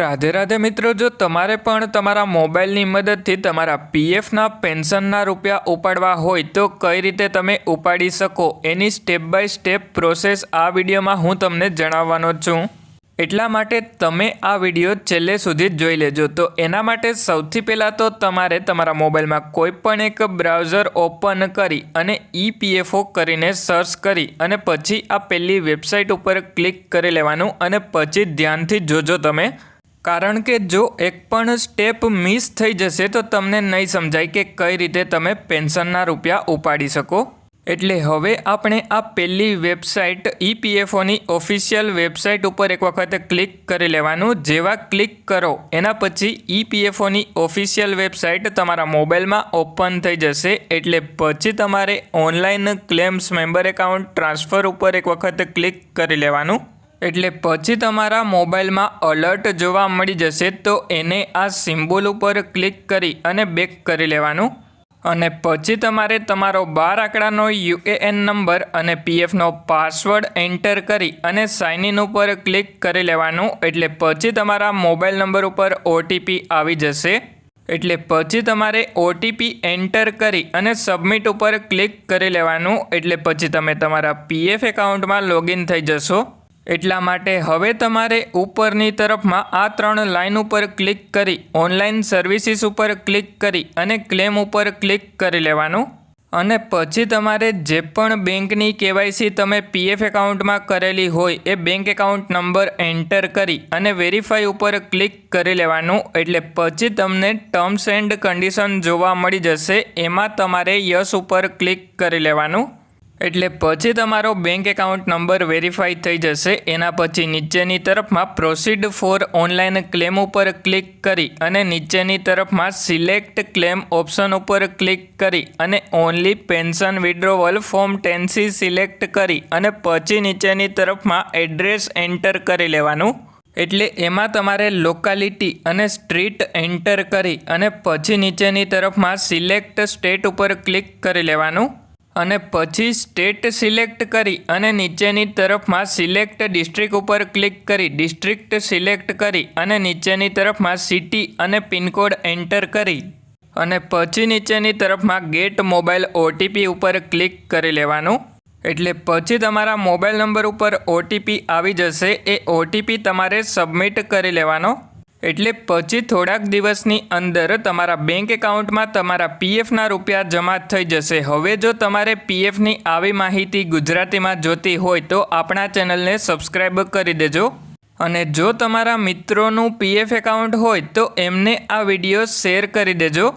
રાધે રાધે મિત્રો, જો તમારે પણ તમારા મોબાઈલની મદદથી તમારા પીએફના, પેન્શનના રૂપિયા ઉપાડવા હોય, તો કઈ રીતે તમે ઉપાડી શકો? એની સ્ટેપ બાય સ્ટેપ પ્રોસેસ આ વિડીયોમાં હું તમને જણાવવાનો છું. એટલા માટે તમે આ વીડિયો છેલ્લે સુધી જોઈ લેજો. તો એના માટે સૌથી પહેલાં તો તમારે તમારા મોબાઈલમાં કોઈ પણ એક બ્રાઉઝર ઓપન કરી અને ઈપીએફઓ કરીને સર્ચ કરી અને પછી આ પહેલી વેબસાઇટ ઉપર ક્લિક કરી લેવાનું અને પછી ધ્યાનથી જોજો તમે. કારણ કે જો એક પણ સ્ટેપ મિસ થઈ જશે તો તમને નહીં સમજાય કે કઈ રીતે તમે પેન્શનના રૂપિયા ઉપાડી શકો. એટલે હવે આપણે આ પહેલી વેબસાઇટ ઈપીએફઓની ઓફિશિયલ વેબસાઇટ ઉપર એક વખત ક્લિક કરી લેવાનું. જેવા ક્લિક કરો, એના પછી ઈપીએફઓની ઓફિશિયલ વેબસાઇટ તમારા મોબાઈલમાં ઓપન થઈ જશે. એટલે પછી તમારે online claims member account transfer ઉપર એક વખત ક્લિક કરી લેવાનું. એટલે પછી તમારા મોબાઈલમાં અલર્ટ જોવા મળી જશે, તો એને આ સિમ્બોલ ઉપર ક્લિક કરી અને બેક કરી લેવાનું. અને પછી તમારે તમારો બાર આંકડાનો યુએએન નંબર અને પીએફનો પાસવર્ડ એન્ટર કરી અને સાઇન ઇન ઉપર ક્લિક કરી લેવાનું. એટલે પછી તમારા મોબાઈલ નંબર ઉપર ઓટીપી આવી જશે. એટલે પછી તમારે ઓટીપી એન્ટર કરી અને સબમિટ ઉપર ક્લિક કરી લેવાનું. એટલે પછી તમે તમારા પીએફ એકાઉન્ટમાં લોગિન થઈ જશો. એટલા માટે હવે તમારે ઉપરની તરફમાં આ ત્રણ લાઇન ઉપર ક્લિક કરી ઓનલાઈન સર્વિસીસ ઉપર ક્લિક કરી અને ક્લેમ ઉપર ક્લિક કરી લેવાનું. અને પછી તમારે જે પણ બેંકની કેવાયસી તમે પીએફ એકાઉન્ટમાં કરેલી હોય એ બેંક એકાઉન્ટ નંબર એન્ટર કરી અને વેરીફાઈ ઉપર ક્લિક કરી લેવાનું. એટલે પછી તમને ટર્મ્સ એન્ડ કન્ડિશન જોવા મળી જશે. એમાં તમારે યસ ઉપર ક્લિક કરી લેવાનું. એટલે પછી તમારો બેંક એકાઉન્ટ નંબર વેરીફાઈ થઈ જશે. એના પછી નીચેની તરફમાં પ્રોસીડ ફોર ઓનલાઈન ક્લેમ ઉપર ક્લિક કરી અને નીચેની તરફમાં સિલેક્ટ ક્લેમ ઓપ્શન ઉપર ક્લિક કરી અને only pension withdrawal form ten C select કરી અને પછી નીચેની તરફમાં એડ્રેસ એન્ટર કરી લેવાનું. એટલે એમાં તમારે લોકાલિટી અને સ્ટ્રીટ એન્ટર કરી અને પછી નીચેની તરફમાં સિલેક્ટ સ્ટેટ ઉપર ક્લિક કરી લેવાનું. અને પછી સ્ટેટ સિલેક્ટ કરી અને નીચેની તરફમાં સિલેક્ટ ડિસ્ટ્રિક્ટ ઉપર ક્લિક કરી ડિસ્ટ્રિક્ટ સિલેક્ટ કરી અને નીચેની તરફમાં સિટી અને પિનકોડ એન્ટર કરી. અને પછી નીચેની તરફમાં ગેટ મોબાઈલ ઓટીપી ઉપર ક્લિક કરી લેવાનું. એટલે પછી તમારા મોબાઈલ નંબર ઉપર ઓટીપી આવી જશે. એ ઓટીપી તમારે સબમિટ કરી લેવાનો. એટલે પછી થોડાક દિવસની અંદર તમારા બેંક એકાઉન્ટમાં તમારા પીએફના રૂપિયા જમા થઈ જશે. હવે જો તમારે પીએફની આવી માહિતી ગુજરાતીમાં જોતી હોય તો આપણા ચેનલને સબસ્ક્રાઈબ કરી દેજો. અને જો તમારા મિત્રોનું પીએફ એકાઉન્ટ હોય તો એમને આ વીડિયો શેર કરી દેજો.